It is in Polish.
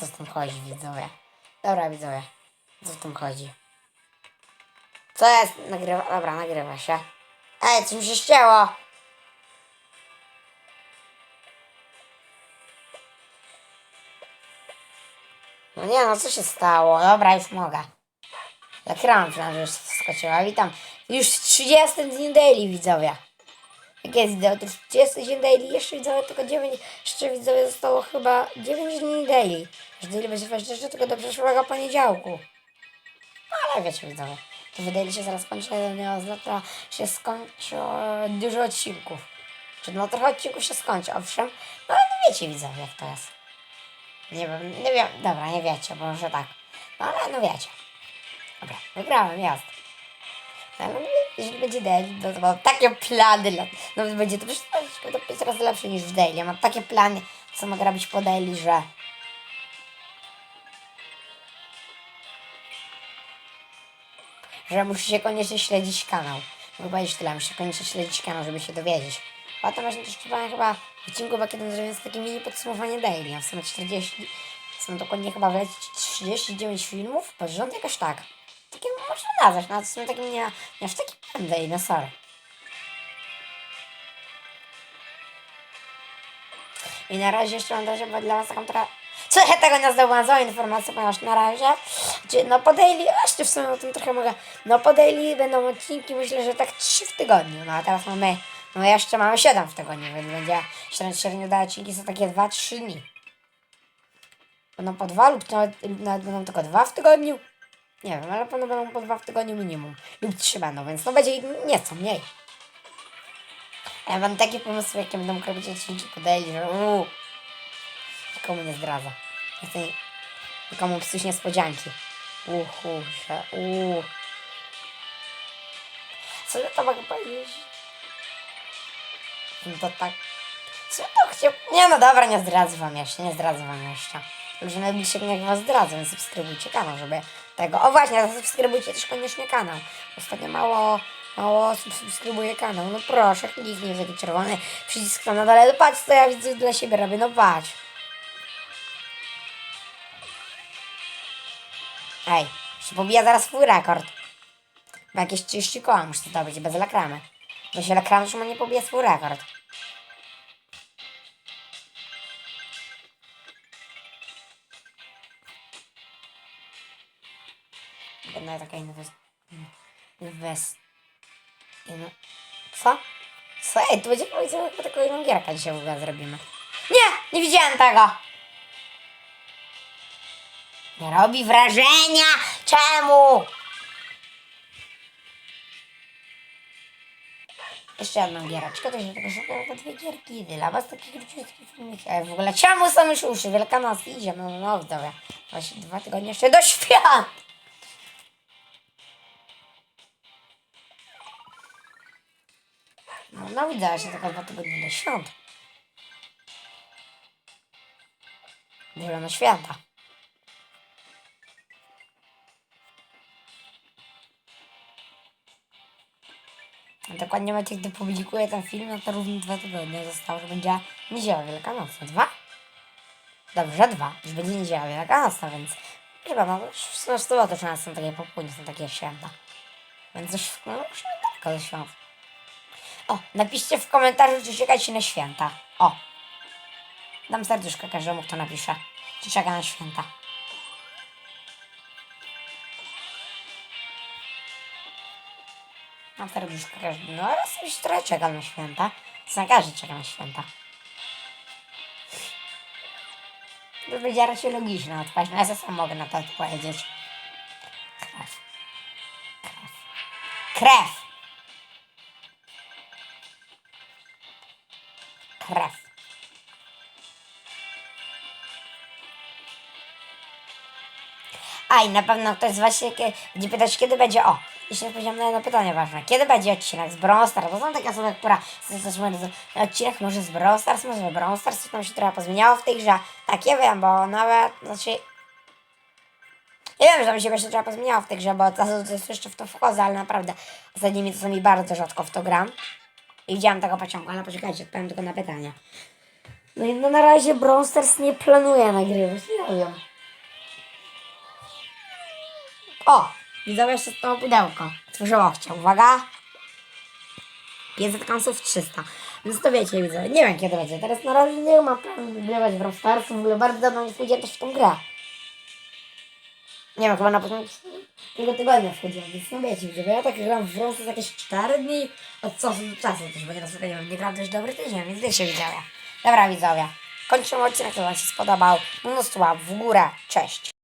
co z tym chodzi, widzowie? Dobra, widzowie. Co w tym chodzi? Co jest? Nagrywa... Dobra, nagrywa się. Ej, coś mi się ścięło! No nie, no co się stało? Dobra, już mogę. Ekran że już skoczyła. Witam. Już w 30 dniu daily, widzowie. Jak jest widzowie? To już 30 dzień daily. Jeszcze widzowie tylko 9. Jeszcze widzowie zostało chyba 9 dni daily. Będzie trwać jeszcze tylko do przyszłego poniedziałku. No ale wiecie widzowie. To wydaje się zaraz kończy, nie oznacza się skończy e, dużo odcinków. Czy no trochę odcinków się skończy, owszem. No ale no wiecie widzowie jak to jest. Nie wiem, nie wiem, dobra, nie wiecie, może tak. No ale no wiecie. Dobra, wygrałem, jasne. No, ale jeżeli będzie daily, no to mam takie plany, dla- no to będzie to przecież to pięć razy lepsze niż w daily. Ja mam takie plany, co mogę robić po daily, że... Że musicie koniecznie śledzić kanał. Mogę powiedzieć tyle, musicie koniecznie śledzić kanał, żeby się dowiedzieć. Potem właśnie też chyba w odcinku chyba kiedy zrobię takie mini podsumowanie daily, a w sumie 40, są dokładnie chyba wlecieć 39 filmów, porząd jakoś tak. Takie można nazwać, no to sumie takie nie, nie aż taki plan daily, no sorry. I na razie jeszcze mam też chyba dla was taką trochę... Ja tego nie zdobyłam za informację, ponieważ na razie, czy no po daily, jeszcze w sumie o tym trochę mogę, no po daily będą odcinki, myślę, że tak 3 w tygodniu, no a teraz mamy, no jeszcze mamy 7 w tygodniu, więc będzie średnio, średnio da odcinki są takie 2-3 dni. Będą po dwa lub nawet, nawet będą tylko dwa w tygodniu. Nie wiem, ale pewno będą po dwa w tygodniu minimum. Lub trzy będą, więc no będzie nieco mniej. A Ja mam takie pomysły, jakie będą robić odcinki po daily, że uuu. Nikomu nie zdradza. Nie chcę nikomu psuć niespodzianki. Uhu, uuu. Co ja to mogę powiedzieć? No to tak. Co to chciał? Nie no dobra, nie zdradzę wam jeszcze, nie zdradzę wam jeszcze. Już najbliższych dniach was zdradzę, więc subskrybujcie kanał, żeby tego... O właśnie, zasubskrybujcie też koniecznie kanał. Ostatnio mało, mało osób subskrybuje kanał. No proszę, kliknij w taki czerwony przycisk na dole. No patrz, co ja widzę dla siebie robię, no patrz. Ej, się pobija zaraz swój rekord. Bo jakieś 30 koła muszę zdobyć bez reklamy. Bo się już ma nie pobije swój rekord. Jedna taka inwest... Inwest... In... Co? Co? Ej, tu będzie powiedział, taką jedną gierkę dzisiaj w ogóle zrobimy. Nie! Nie widziałem tego! Nie robi wrażenia! Czemu? Jeszcze jedną giereczkę, to się tylko szukam tylko dwie gierki. Dla was taki króciutki filmik. W ogóle czemu są już uszy? Wielkanoc idzie, no no no, dobra. Właśnie dwa tygodnie jeszcze do świąt! No, no widzę, że tylko dwa tygodnie do świąt. Na święta. Dokładnie macie, gdy publikuję ten film, no to równo dwa tygodnie zostało, że będzie niedziela wielkanocna. Dwa? Dobrze, dwa. Już będzie niedziela wielkanocna, więc chyba no, już w sobotę czy są takie popołudnie, są takie święta. Więc już no, już daleko do świąt. O, napiszcie w komentarzu, czy czekacie na święta. O. Dam serduszko każdemu, kto napisze, czy czeka na święta. Mam serduszko każdy. No sobie się trochę czekam na święta. Za każdy czeka na święta. Będzie raczej logiczna odpowiedź, no ja sam mogę na to odpowiedzieć. Krew. Krew. Krew. Krew. A i na pewno ktoś z Was się będzie pytać, kiedy będzie. O, i się na jedno pytanie ważne. Kiedy będzie odcinek z Brawl Bo są takie osoby, która zastosuje odcinek może z Brawl może z Brawl Stars, coś tam się trochę pozmieniało w tej grze. Tak, ja wiem, bo nawet, znaczy... Ja wiem, że tam się właśnie trochę pozmieniało w tej grze, bo od czasu jeszcze w to wchodzę, ale naprawdę ostatnimi czasami bardzo rzadko w to gram. I widziałem tego pociągu, ale poczekajcie, odpowiem tylko na pytanie. No i no na razie Brawl nie planuje nagrywać, nie wiem. O! Widzowie jeszcze tego pudełko. Otworzyło ochcia. Uwaga! 500 kansów 300. Więc to wiecie, widzowie. Nie wiem kiedy będzie. Teraz na razie nie mam planu wygrywać w Brawl Stars. W ogóle bardzo dawno nie wchodziłem też w tą grę. Nie wiem, chyba na początku tego tygodnia wchodziłem, więc no wiecie, widzowie. Ja tak gram w Brawl Stars jakieś 4 dni od czasu do czasu też, bo teraz nie wiem, nie gram też dobry tydzień, więc wiecie, widzowie. Dobra, widzowie. Kończymy odcinek, kto wam się spodobał. Mnóstwo łap w górę. Cześć.